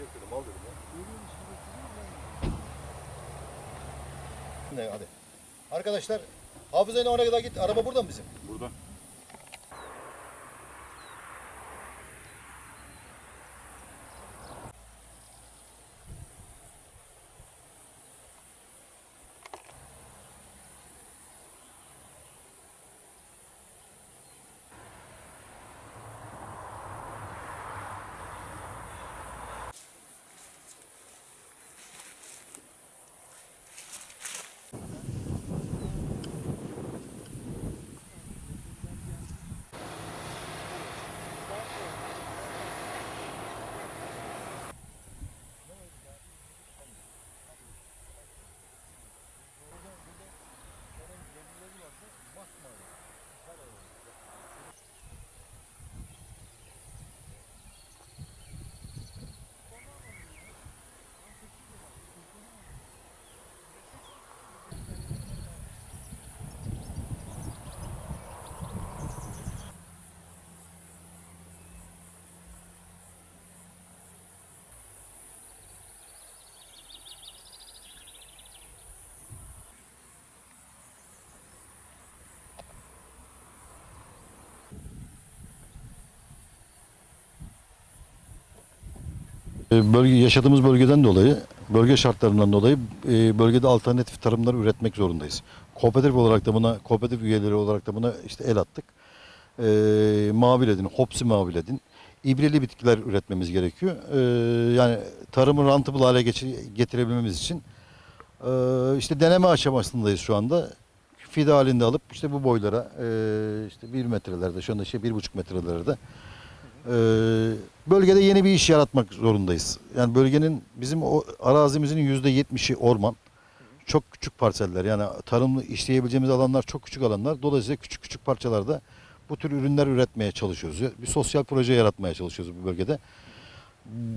Yok dedim al dedim ya. Ne hadi. Arkadaşlar hafızayla oraya kadar git. Araba burada mı bizim? Burada. Bölge, yaşadığımız bölgeden dolayı, bölge şartlarından dolayı e, bölgede alternatif tarımlar üretmek zorundayız. Kooperatif olarak da buna, kooperatif üyeleri olarak da buna işte el attık. E, maviledin, hopsi maviledin, ibreli bitkiler üretmemiz gerekiyor. E, yani tarımı rentable hale geçir- getirebilmemiz için e, işte deneme aşamasındayız şu anda. Fide halinde alıp işte bu boylara, e, işte bir metrelerde, şu anda şey bir buçuk metrelerde ee, bölgede yeni bir iş yaratmak zorundayız. Yani bölgenin bizim o arazimizin yüzde yetmişi orman. Çok küçük parseller yani tarımlı işleyebileceğimiz alanlar çok küçük alanlar. Dolayısıyla küçük küçük parçalarda bu tür ürünler üretmeye çalışıyoruz. Bir sosyal proje yaratmaya çalışıyoruz bu bölgede.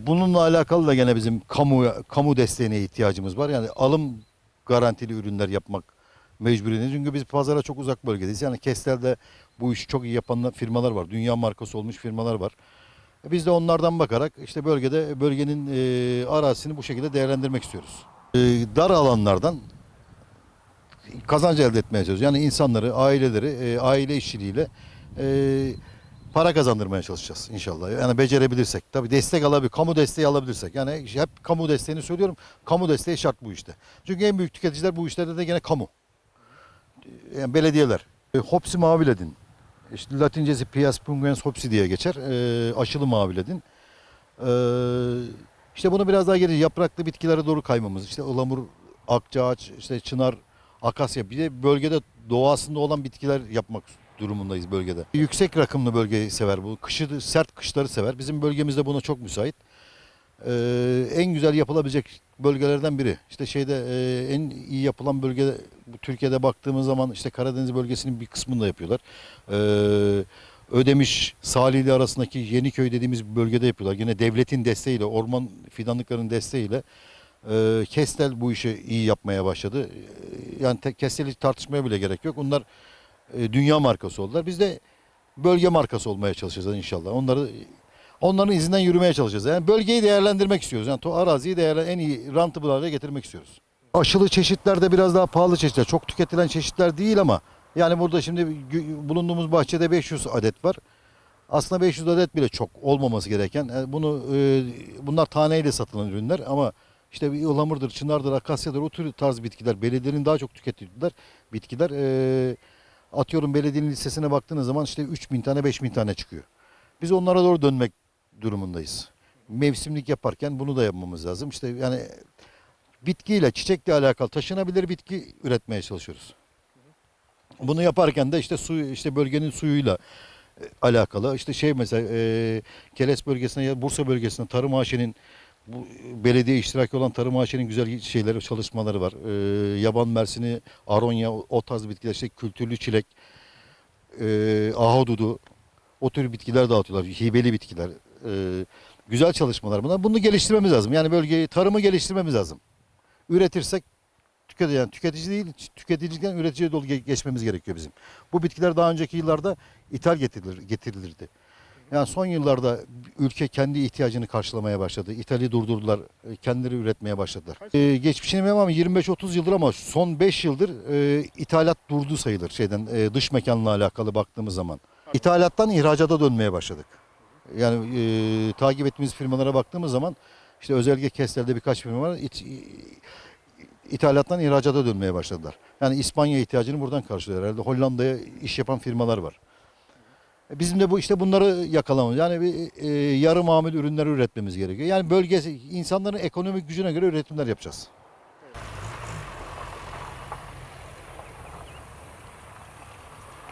Bununla alakalı da gene bizim kamu kamu desteğine ihtiyacımız var. Yani alım garantili ürünler yapmak mecburiyetindeyiz. Çünkü biz pazara çok uzak bölgedeyiz. Yani Kestel'de bu işi çok iyi yapan firmalar var. Dünya markası olmuş firmalar var. E Biz de onlardan bakarak işte bölgede bölgenin e, arazisini bu şekilde değerlendirmek istiyoruz. E, dar alanlardan kazanç elde etmeye çalışıyoruz. Yani insanları, aileleri, e, aile işçiliğiyle e, para kazandırmaya çalışacağız inşallah. Yani becerebilirsek. Tabii destek alabilir, kamu desteği alabilirsek. Yani hep kamu desteğini söylüyorum. Kamu desteği şart bu işte. Çünkü en büyük tüketiciler bu işlerde de gene kamu. Yani belediyeler. E, Hopsi maviledin. İşte Latincesi Pias pungens hopsi diye geçer. E, aşılı maviledin. E, işte bunu biraz daha geri yapraklı bitkilere doğru kaymamız. İşte ılamur, akçaağaç, işte çınar, akasya. Bir de bölgede doğasında olan bitkiler yapmak durumundayız bölgede. Yüksek rakımlı bölgeyi sever bu. Kışı, sert kışları sever. Bizim bölgemizde buna çok müsait. Ee, en güzel yapılabilecek bölgelerden biri. İşte şeyde e, en iyi yapılan bölge Türkiye'de baktığımız zaman işte Karadeniz bölgesinin bir kısmını da yapıyorlar. Ee, Ödemiş, Salihli arasındaki Yeniköy dediğimiz bir bölgede yapıyorlar. Yine devletin desteğiyle, orman fidanlıklarının desteğiyle e, Kestel bu işi iyi yapmaya başladı. E, Yani tek Kestel'i tartışmaya bile gerek yok. Onlar e, dünya markası oldular. Biz de bölge markası olmaya çalışacağız inşallah. Onları onların izinden yürümeye çalışacağız. Yani bölgeyi değerlendirmek istiyoruz. Yani to araziyi değerlen en iyi rentable hale getirmek istiyoruz. Aşılı çeşitlerde biraz daha pahalı çeşitler. Çok tüketilen çeşitler değil ama yani burada şimdi bulunduğumuz bahçede 500 adet var. Aslında 500 adet bile çok olmaması gereken. Yani bunu e, bunlar taneyle satılan ürünler ama işte bir ılamurdur, çınardır, akasyadır o tür tarz bitkiler belediyenin daha çok tükettiler bitkiler. E, atıyorum belediyenin listesine baktığınız zaman işte 3000 tane 5000 tane çıkıyor. Biz onlara doğru dönmek durumundayız. Mevsimlik yaparken bunu da yapmamız lazım. İşte yani bitkiyle, çiçekle alakalı taşınabilir bitki üretmeye çalışıyoruz. Bunu yaparken de işte su, işte bölgenin suyuyla e, alakalı. İşte şey mesela e, Keles bölgesine ya Bursa bölgesine Tarım AŞ'nin bu belediye iştiraki olan Tarım AŞ'nin güzel şeyleri, çalışmaları var. E, yaban mersini, aronya, o, o tarz bitkiler, işte kültürlü çilek, e, ahududu, o tür bitkiler dağıtıyorlar. Hibeli bitkiler. E, güzel çalışmalar bunlar. Bunu geliştirmemiz lazım. Yani bölgeyi, tarımı geliştirmemiz lazım. Üretirsek tüketici, yani tüketici değil, tüketiciden üreticiye ge- geçmemiz gerekiyor bizim. Bu bitkiler daha önceki yıllarda ithal getirilir, getirilirdi. Yani son yıllarda ülke kendi ihtiyacını karşılamaya başladı. İthali durdurdular, e, kendileri üretmeye başladılar. Ee, geçmişini bilmem ama 25-30 yıldır ama son 5 yıldır e, ithalat durdu sayılır şeyden e, dış mekanla alakalı baktığımız zaman. İthalattan ihracata dönmeye başladık. Yani e, takip ettiğimiz firmalara baktığımız zaman işte özellikle KES'lerde birkaç firma var. İt, ithalattan ihracata dönmeye başladılar. Yani İspanya ihtiyacını buradan karşılıyor herhalde. Hollanda'ya iş yapan firmalar var. E, Bizim de bu işte bunları yakalamamız. Yani bir e, yarı mamul ürünler üretmemiz gerekiyor. Yani bölgesi insanların ekonomik gücüne göre üretimler yapacağız.